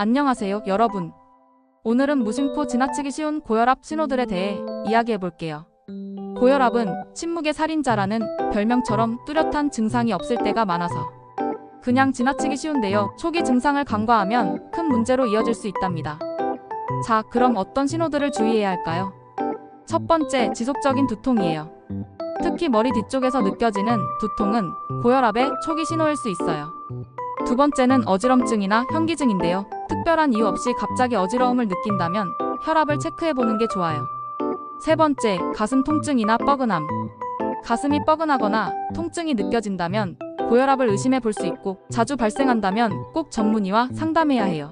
안녕하세요, 여러분. 오늘은 무심코 지나치기 쉬운 고혈압 신호들에 대해 이야기해 볼게요. 고혈압은 침묵의 살인자라는 별명처럼 뚜렷한 증상이 없을 때가 많아서 그냥 지나치기 쉬운데요. 초기 증상을 간과하면 큰 문제로 이어질 수 있답니다. 자, 그럼 어떤 신호들을 주의해야 할까요? 첫 번째, 지속적인 두통이에요. 특히 머리 뒤쪽에서 느껴지는 두통은 고혈압의 초기 신호일 수 있어요. 두 번째는 어지럼증이나 현기증인데요. 특별한 이유 없이 갑자기 어지러움을 느낀다면 혈압을 체크해 보는 게 좋아요. 세 번째, 가슴 통증이나 뻐근함. 가슴이 뻐근하거나 통증이 느껴진다면 고혈압을 의심해 볼 수 있고 자주 발생한다면 꼭 전문의와 상담해야 해요.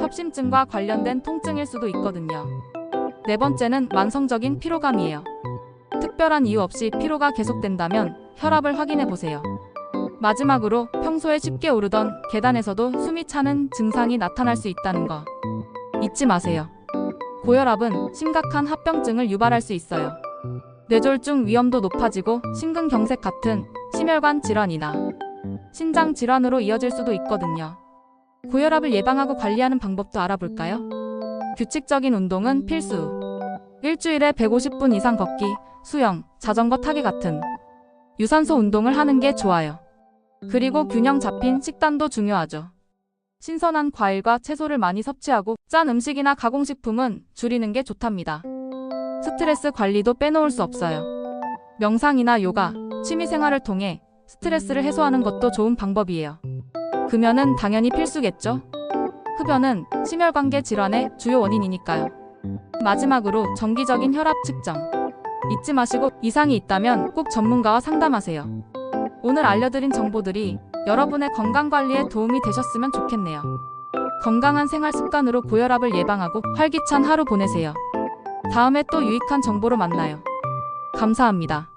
협심증과 관련된 통증일 수도 있거든요. 네 번째는 만성적인 피로감이에요. 특별한 이유 없이 피로가 계속된다면 혈압을 확인해 보세요. 마지막으로 평소에 쉽게 오르던 계단에서도 숨이 차는 증상이 나타날 수 있다는 거 잊지 마세요. 고혈압은 심각한 합병증을 유발할 수 있어요. 뇌졸중 위험도 높아지고 심근경색 같은 심혈관 질환이나 신장 질환으로 이어질 수도 있거든요. 고혈압을 예방하고 관리하는 방법도 알아볼까요? 규칙적인 운동은 필수. 일주일에 150분 이상 걷기, 수영, 자전거 타기 같은 유산소 운동을 하는 게 좋아요. 그리고 균형 잡힌 식단도 중요하죠. 신선한 과일과 채소를 많이 섭취하고 짠 음식이나 가공식품은 줄이는 게 좋답니다. 스트레스 관리도 빼놓을 수 없어요. 명상이나 요가, 취미 생활을 통해 스트레스를 해소하는 것도 좋은 방법이에요. 금연은 당연히 필수겠죠? 흡연은 심혈관계 질환의 주요 원인이니까요. 마지막으로 정기적인 혈압 측정. 잊지 마시고 이상이 있다면 꼭 전문가와 상담하세요. 오늘 알려드린 정보들이 여러분의 건강 관리에 도움이 되셨으면 좋겠네요. 건강한 생활 습관으로 고혈압을 예방하고 활기찬 하루 보내세요. 다음에 또 유익한 정보로 만나요. 감사합니다.